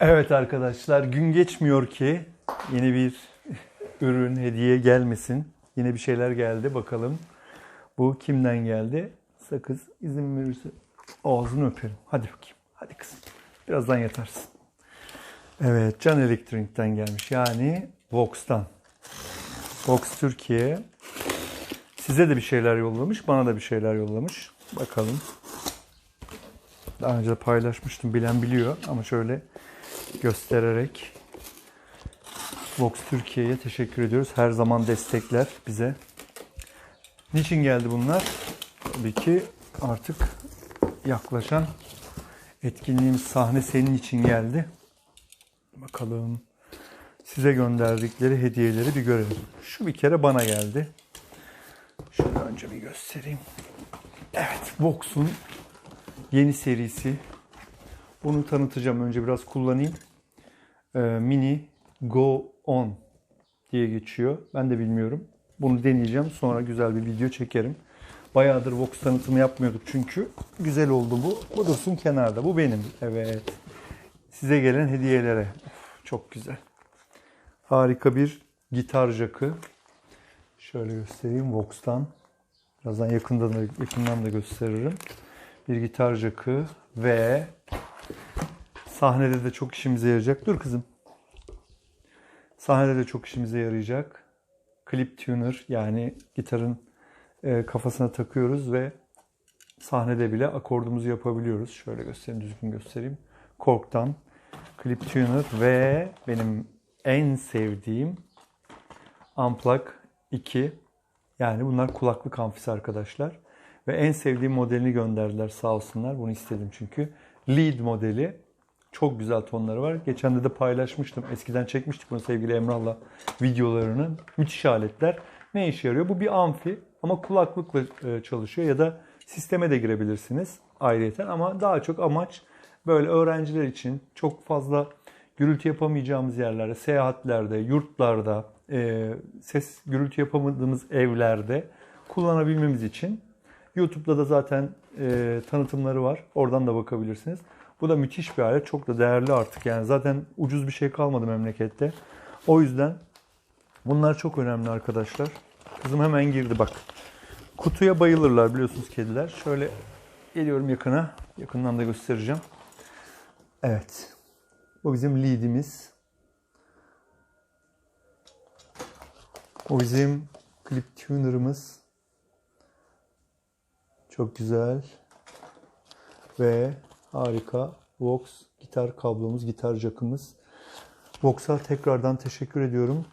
Evet arkadaşlar gün geçmiyor ki yeni bir ürün hediye gelmesin. Yine bir şeyler geldi bakalım. Bu kimden geldi? Sakız izin verirse ağzını öperim. Hadi bakayım. Hadi kızım. Birazdan yatarsın. Evet Can Elektronik'ten gelmiş. Yani Vox'tan. Vox Türkiye. Size de bir şeyler yollamış. Bana da bir şeyler yollamış. Bakalım. Daha önce de paylaşmıştım. Bilen biliyor. Ama şöyle göstererek Vox Türkiye'ye teşekkür ediyoruz. Her zaman destekler bize. Niçin geldi bunlar? Tabii ki artık yaklaşan etkinliğimiz sahne senin için geldi. Bakalım size gönderdikleri hediyeleri bir görelim. Şu bir kere bana geldi. Şöyle önce bir göstereyim. Evet, Vox'un yeni serisi. Bunu tanıtacağım. Önce biraz kullanayım. Ee, Mini Go On diye geçiyor. Ben de bilmiyorum. Bunu deneyeceğim. Sonra güzel bir video çekerim. Bayağıdır Vox tanıtımı yapmıyorduk çünkü. Güzel oldu bu. Bu dursun kenarda. Bu benim. Evet. Size gelen hediyelere. Of, çok güzel. Harika bir gitar jakı. Şöyle göstereyim Vox'tan. Birazdan yakından da, yakından da gösteririm. Bir gitar jakı ve sahnede de çok işimize yarayacak. Dur kızım. Sahnede de çok işimize yarayacak. Clip tuner yani gitarın e, kafasına takıyoruz ve sahnede bile akordumuzu yapabiliyoruz. Şöyle göstereyim, düzgün göstereyim. Kork'tan Clip Tuner ve benim en sevdiğim Unplug 2. Yani bunlar kulaklık amfisi arkadaşlar. Ve en sevdiğim modelini gönderdiler sağ olsunlar. Bunu istedim çünkü. Lead modeli. Çok güzel tonları var. Geçen de de paylaşmıştım. Eskiden çekmiştik bunu sevgili Emrah'la videolarını. Müthiş aletler. Ne işe yarıyor? Bu bir amfi ama kulaklıkla e, çalışıyor ya da sisteme de girebilirsiniz ayrıyeten ama daha çok amaç böyle öğrenciler için çok fazla gürültü yapamayacağımız yerlerde, seyahatlerde, yurtlarda, e, ses gürültü yapamadığımız evlerde kullanabilmemiz için YouTube'da da zaten e, tanıtımları var. Oradan da bakabilirsiniz. Bu da müthiş bir alet. Çok da değerli artık. Yani zaten ucuz bir şey kalmadı memlekette. O yüzden bunlar çok önemli arkadaşlar. Kızım hemen girdi bak. Kutuya bayılırlar biliyorsunuz kediler. Şöyle geliyorum yakına. Yakından da göstereceğim. Evet. Bu bizim lead'imiz. O bizim clip tuner'ımız. Çok güzel. Ve harika Vox gitar kablomuz, gitar jackımız. Vox'a tekrardan teşekkür ediyorum.